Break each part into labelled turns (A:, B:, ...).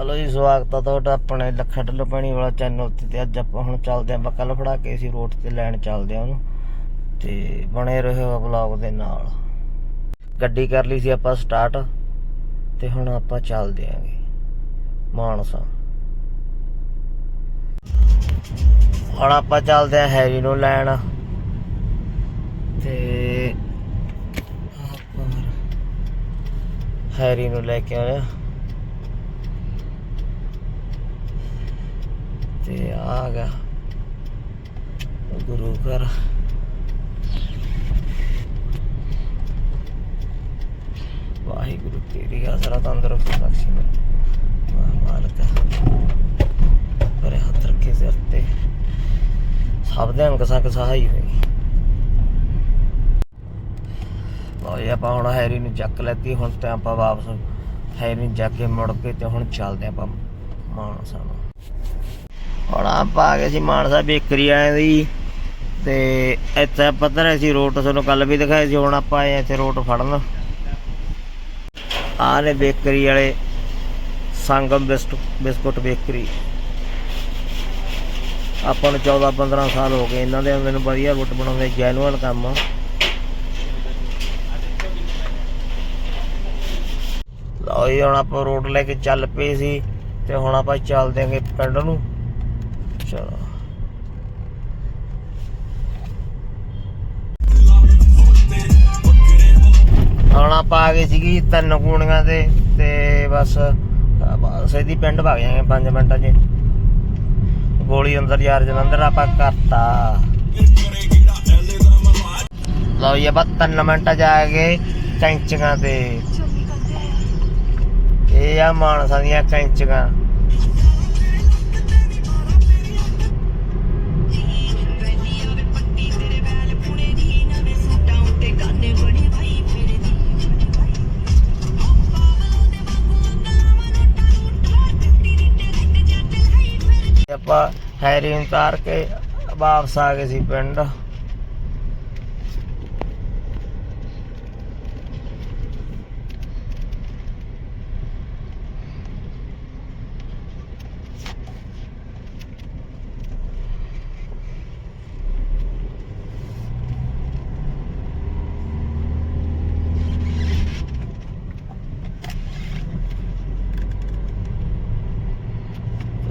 A: Hello ਜੀ, ਸਵਾਗਤ ਆ ਤੁਹਾਡਾ ਆਪਣੇ ਲੱਖਾ ਢੱਲੋ ਪਾਣੀ ਵਾਲਾ ਚੈਨਲ ਤੇ ਤੇ ਅੱਜ ਆਪਾਂ ਹੁਣ ਚੱਲਦੇ ਆਂ ਬੱਕਲ ਫੜਾ ਕੇ ਅਸੀਂ ਰੋਡ ਤੇ ਲੈਣ ਚੱਲਦੇ ਆਂ ਉਹਨੂੰ। ਤੇ ਬਣੇ ਰਹੋ ਵਲੌਗ ਦੇ ਨਾਲ। ਗੱਡੀ ਕਰ ਲਈ ਸੀ ਆਪਾਂ ਸਟਾਰਟ ਤੇ ਹੁਣ ਆਪਾਂ ਚੱਲਦੇ ਆਂਗੇ। ਮਾਨਸਾ। ਹੁਣ ਆਪਾਂ ਚੱਲਦੇ ਆਂ ਹੈਰੀ ਨੂੰ ਲੈਣ। ਤੇ ਹੈਰੀ ਨੂੰ ਲੈ ਕੇ ਆਇਆ ਤੇ ਆ। ਗਿਆ ਗੁਰੂ ਘਰ। ਵਾਹਿਗੁਰੂ ਤੇਰੀ ਆਸਰਾ ਤੰਦਰੁਸਤ ਬਖਸ਼ੀ ਵਾਹ ਮਾਲਕ ਪਰੇ ਹੱਥ ਰੱਖੇ ਸਿਰ ਤੇ ਸਭ ਦੇ ਅੰਗ ਸੰਗ ਸਹਾਈ ਹੋਈ। ਲਓ ਜੀ ਆਪਾਂ ਹੁਣ ਹੈਰੀ ਨੂੰ ਚੱਕ ਲੈਤੀ, ਹੁਣ ਤੇ ਆਪਾਂ ਵਾਪਸ ਹੈਰੀ ਨੂੰ ਜਾ ਕੇ ਮੁੜ ਕੇ ਤੇ ਹੁਣ ਚੱਲਦੇ ਆਪਾਂ ਮਾਨਸਾ ਨੂੰ। ਹੁਣ ਆਪਾਂ ਆ ਗਏ ਸੀ ਮਾਨਸਾ ਬੇਕਰੀ ਆਏ ਦੀ। ਤੇ ਇੱਥੇ ਪੱਧਰ ਸੀ ਰੋਟ ਤੁਹਾਨੂੰ ਕੱਲ ਵੀ ਦਿਖਾਇਆ ਸੀ, ਹੁਣ ਆਪਾਂ ਆਏ ਇੱਥੇ ਰੋਟ ਫੜਨ। ਆਹ ਨੇ ਬੇਕਰੀ ਵਾਲੇ ਸੰਗਮ ਬਿਸਕੁਟ ਬਿਸਕੁਟ ਬੇਕਰੀ। ਆਪਾਂ ਨੂੰ 14 15 ਸਾਲ ਹੋ ਗਏ, ਇਹਨਾਂ ਦੇ ਮੈਨੂੰ ਵਧੀਆ ਰੋਟ ਬਣਾਉਂਦੇ ਜੈਨੂਅਲ ਕੰਮ। ਆ ਲਓ ਜੀ, ਹੁਣ ਆਪਾਂ ਰੋਡ ਲੈ ਕੇ ਚੱਲ ਪਏ ਸੀ, ਤੇ ਹੁਣ ਆਪਾਂ ਚੱਲਦੇ ਆਂਗੇ ਪਿੰਡ ਨੂੰ। ਚਲੋ ਹੁਣ ਆਪਾਂ ਆ ਗਏ ਸੀਗੀ ਤਿੰਨ ਕੂਣੀਆਂ ਤੇ ਤੇ ਬਸ ਬਸ ਇਹਦੀ ਪਿੰਡ ਭਗ ਜਾਵਾਂਗੇ 5 ਮਿੰਟਾਂ 'ਚ। ਗੋਲੀ ਅੰਦਰ ਯਾਰ ਜਲੰਧਰ ਆਪਾਂ ਕਰਤਾ। ਲਓ ਜੀ ਆਪਾਂ ਤਿੰਨ ਮਿੰਟਾਂ 'ਚ ਆ ਗਏ ਕੈਂਚੀਆਂ ਤੇ। ਇਹ ਆ ਮਾਨਸਾ ਦੀਆਂ ਕੈਂਚੀਆਂ। ਆਪਾਂ ਹੈਰੀ ਨੂੰ ਉਤਾਰ ਕੇ ਵਾਪਸ ਆ ਗਏ ਸੀ ਪਿੰਡ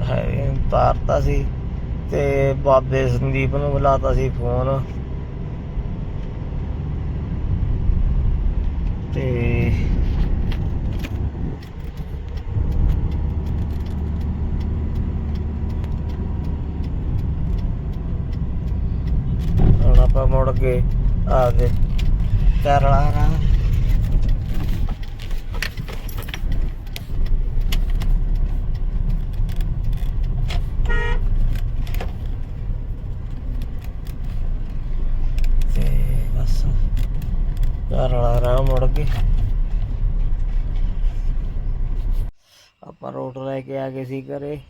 A: ਹੈਰੀ ਨੂੰ ਉਤਾਰਤਾ ਸੀ ਤੇ ਬਾਬੇ ਸੰਦੀਪ ਨੂੰ ਬੁਲਾਤਾ ਸੀ ਫੋਨ। ਤੇ ਹੁਣ ਆਪਾਂ ਮੁੜ ਕੇ ਆ ਗਏ। ਕਰਲਾ ਰਾ ਤੇ ਬਸ ਘਰ ਵਾਲਾ ਰਾਹ ਮੁੜ ਕੇ। ਆਪਾਂ ਰੋਟ ਲੈ ਕੇ ਆ ਗਏ ਸੀ ਘਰੇ।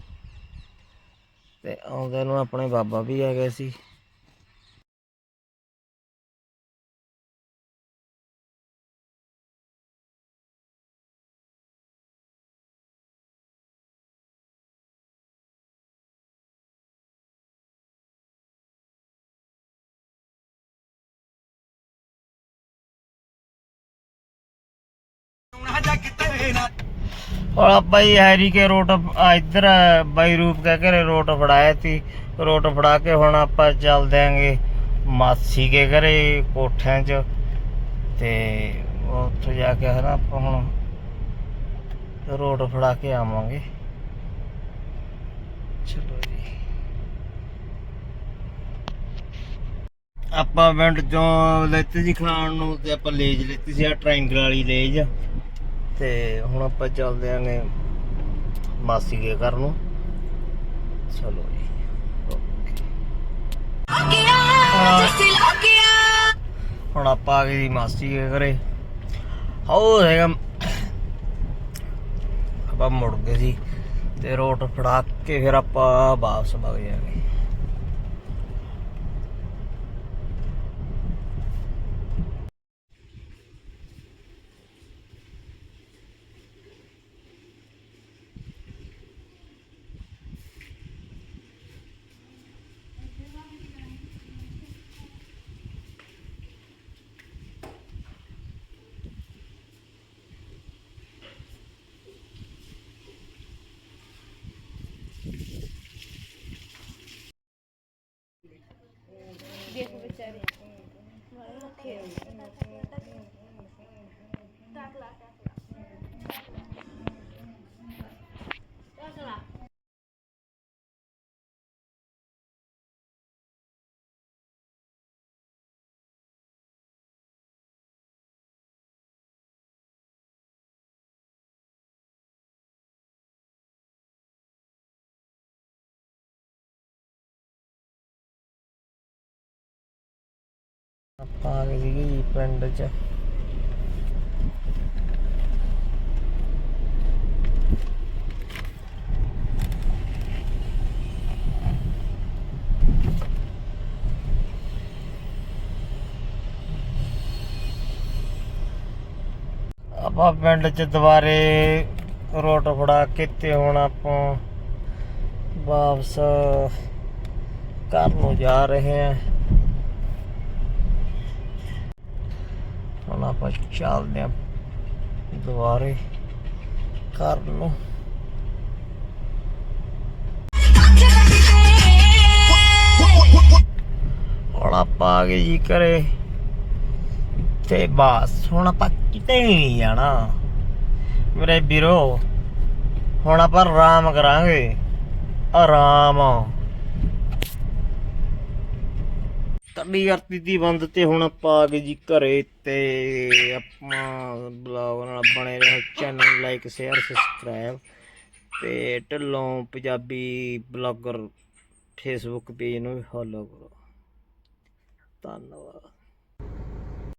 A: ਤੇ ਆਉਂਦੇ ਨੂੰ ਆਪਣੇ ਬਾਬਾ ਵੀ ਆ ਗਏ ਸੀ। और अब भाई हैरी के रोट आ, इधर ਬਾਈ ਰੂਪ ਕਹਿ ਕੇ ਰੋਟ ਫੜਾਇਆ ਸੀ ਰੋਟ ਫੜਾ ਕੇ ਹੁਣ ਆਪਾਂ ਚੱਲ ਦਿਆਂਗੇ ਮਾਸੀ ਕੇ ਘਰੇ ਕੋਠਿਆਂ 'ਚ ਤੇ ਉੱਥੇ ਜਾ ਕੇ ਹਨਾ ਆਪਾਂ ਹੁਣ ਰੋਟ ਫੜਾ ਕੇ ਆਵਾਂਗੇ ਚਲੋ ਜੀ ਆਪਾਂ ਪਿੰਡ ਚੋਂ ਲੈਤੀ ਸੀ ਖਾਣ ਨੂੰ ਤੇ ਆਪਾਂ ਲੇਜ ਲੈਤੀ ਸੀ ਆ ਟ੍ਰਾਇੰਗਲ ਵਾਲੀ ਲੇਜ ਤੇ ਹੁਣ ਆਪਾਂ ਚੱਲਦੇ ਆਂਗੇ ਮਾਸੀ ਦੇ ਘਰ ਨੂੰ। ਚਲੋ ਜੀ। ਹੁਣ ਆਪਾਂ ਆ ਗਏ ਜੀ ਮਾਸੀ ਦੇ ਘਰੇ। ਹੋ ਹੈਗਾ। ਆਪਾਂ ਮੁੜ ਗਏ ਸੀ ਤੇ ਰੋਟ ਫੜਾ ਕੇ ਫਿਰ ਆਪਾਂ ਵਾਪਸ ਵਗ ਜਾਵਾਂਗੇ। રાખીએ ਆਪਾਂ ਆ ਗਏ ਜੀ ਪਿੰਡ 'ਚ। ਆਪਾਂ ਪਿੰਡ 'ਚ ਦੁਬਾਰੇ ਰੋਟ ਫੜਾ ਕੇ ਤੇ ਹੁਣ ਆਪਾਂ ਵਾਪਸ ਘਰ ਨੂੰ ਜਾ ਰਹੇ ਹਾਂ। ਹੁਣ ਆਪਾਂ ਚੱਲਦੇ ਹਾਂ ਦੁਬਾਰੇ ਘਰ ਨੂੰ। ਹੁਣ ਆਪਾਂ ਆ ਗਏ ਜੀ ਘਰੇ। ਤੇ ਬਸ, ਹੁਣ ਆਪਾਂ ਕਿਤੇ ਵੀ ਨਹੀਂ ਜਾਣਾ। ਮੇਰੇ ਵੀਰੋ, ਹੁਣ ਆਪਾਂ ਆਰਾਮ ਕਰਾਂਗੇ। ਆਰਾਮ। ਤੱਲੀ ਕਰਤੀ ਦੀ ਬੰਦ ਤੇ ਹੁਣ ਆਪਾਂ ਆ ਗਏ ਜੀ ਘਰੇ ਤੇ ਆਪਾਂ ਬਲੌਗ ਨਾਲ ਬਣੇ ਰਹੋ ਚੈਨਲ ਲਾਈਕ ਸ਼ੇਅਰ ਸਬਸਕ੍ਰਾਈਬ ਤੇ Dhillon Punjabi blogger Facebook page ਨੂੰ ਵੀ ਫੋਲੋ ਕਰੋ। ਧੰਨਵਾਦ।